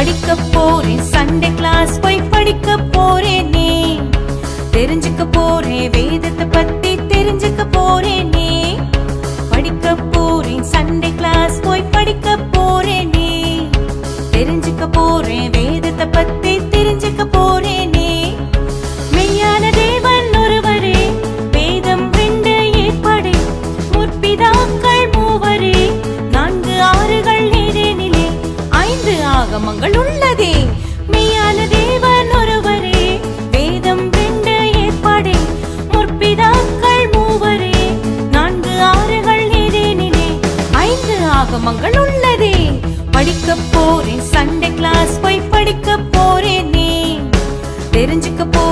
படிக்க போறேன். Sunday class போய் படிக்க போறேனே. தெரிஞ்சுக்க போறேன். வேதத்தை பத்தி ஆகமங்கள் உள்ளதே. மெய்யான தேவன் ஒருவரே வேதம் ரெண்டு ஏற்பாடே முற்பிதாக்கள் மூவரே நான்கு ஆறுகள் ஏதேனிலே ஐந்து ஆகமங்கள் உள்ளதே. படிக்க போறேன் சண்டே கிளாஸ் போய் படிக்க போறேனே. தெரிஞ்சுக்க போ